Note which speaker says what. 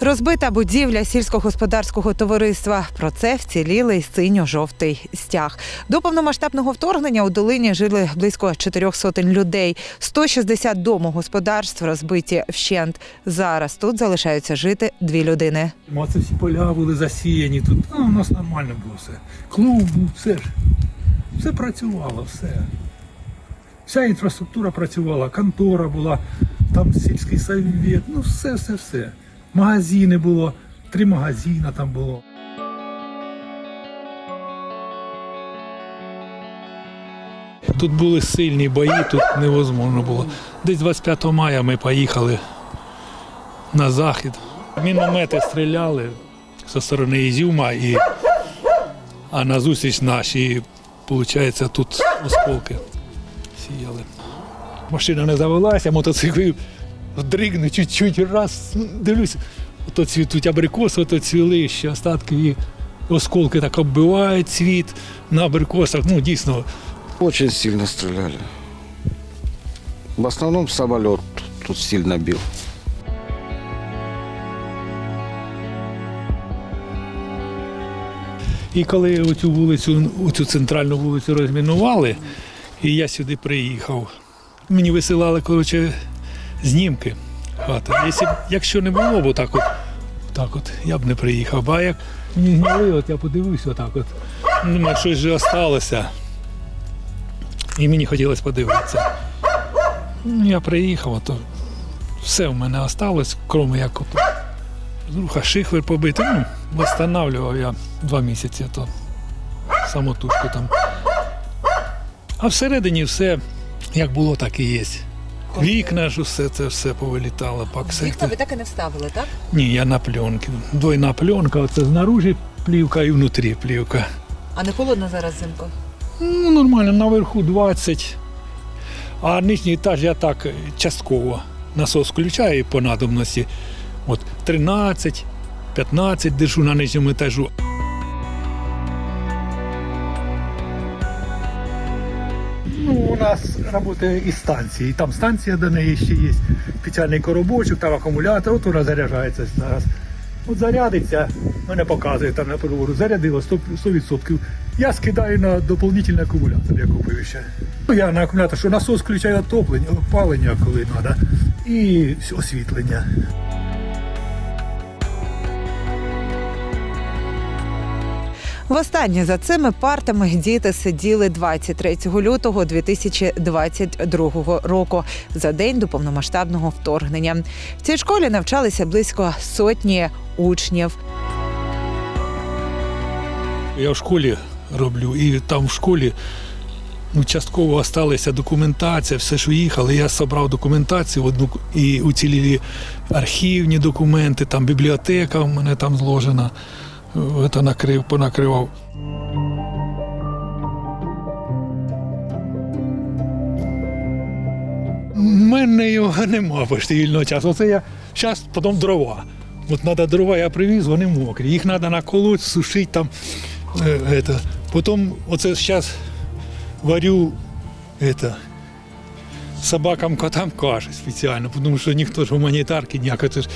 Speaker 1: Розбита будівля сільськогосподарського товариства. Про це вцілілий синьо-жовтий стяг. До повномасштабного вторгнення у долині жили близько чотирьох сотень людей. 160 домогосподарств розбиті вщент. Зараз тут залишаються жити дві людини.
Speaker 2: Ну, Це всі поля були засіяні тут. А, у нас нормально було все. Клуб, був, все ж. Все працювало, все. Вся інфраструктура працювала, контора була, там сільський совет, ну все, все, все. Магазини було, три магазини там було. Тут були сильні бої, тут невозможно було. Десь 25 мая ми поїхали на захід. Міномети стріляли зі сторони Ізюма, і, а назустріч наші, виходить, тут осколки сіяли. Машина не завелася, мотоцикл дригнув чуть-чуть, раз, ну, дивлюся, ото цвітуть абрикоси, ото цвіли ще остатки і осколки так оббивають цвіт на абрикосах. Ну, дійсно,
Speaker 3: Очень сильно стреляли. В основном самолет тут сильно бил.
Speaker 2: І коли оцю вулицю, оцю центральну вулицю розмінували, і я сюди приїхав, мені висилали коротше, знімки хати. Якщо, не було б отак от, так от, я б не приїхав. А як мені зняли, от я подивився отак от. Думаю, щось же осталося. І мені хотілося подивитися. Ну, Я приїхав, то все в мене осталось, крім як от Руха шихвер побитий. Ну, восстанавливав я два місяці, то самотужки там. А всередині все як було, так і є. Вікна ж усе це все повилітало, пак
Speaker 1: Вікна ви так і не вставили, так?
Speaker 2: Ні, я на пленки. Двойна пленка, оце знаружи плівка і внутрі плівка.
Speaker 1: А не холодно зараз взимку?
Speaker 2: Ну, нормально, наверху 20. А нижній етаж я так частково насос включаю по надобності. От 13, 15 держу на нижньому етажу. У нас працює і станція. І там станція до неї ще є. Спеціальний коробочок, там акумулятор, от вона заряджається зараз. От зарядиться, мене показує там на переговору, зарядило 100%. 100%. Я скидаю на доповнительний акумулятор, я купив ще. Ну, Я на акумулятор, що насос включає отоплення, опалення, коли треба, і освітлення.
Speaker 1: Востаннє за цими партами діти сиділи 23 лютого 2022 року, за день до повномасштабного вторгнення. В цій школі навчалися близько сотні учнів.
Speaker 2: Я в школі роблю, і там в школі ну, частково залишилася документація, все, що їхали. Я зібрав документацію в одну і уцілілі архівні документи, там бібліотека в мене там зложена. Це накрив, понакривав. У мене його нема почти вільного часу. Оце я зараз потім дрова. От треба дрова, я привіз, вони мокрі. Їх треба наколоть, сушити там. Е. Потім оце зараз варю это, собакам, котам каші спеціально, тому що ніхто ж гуманітарки ніяк. Це ж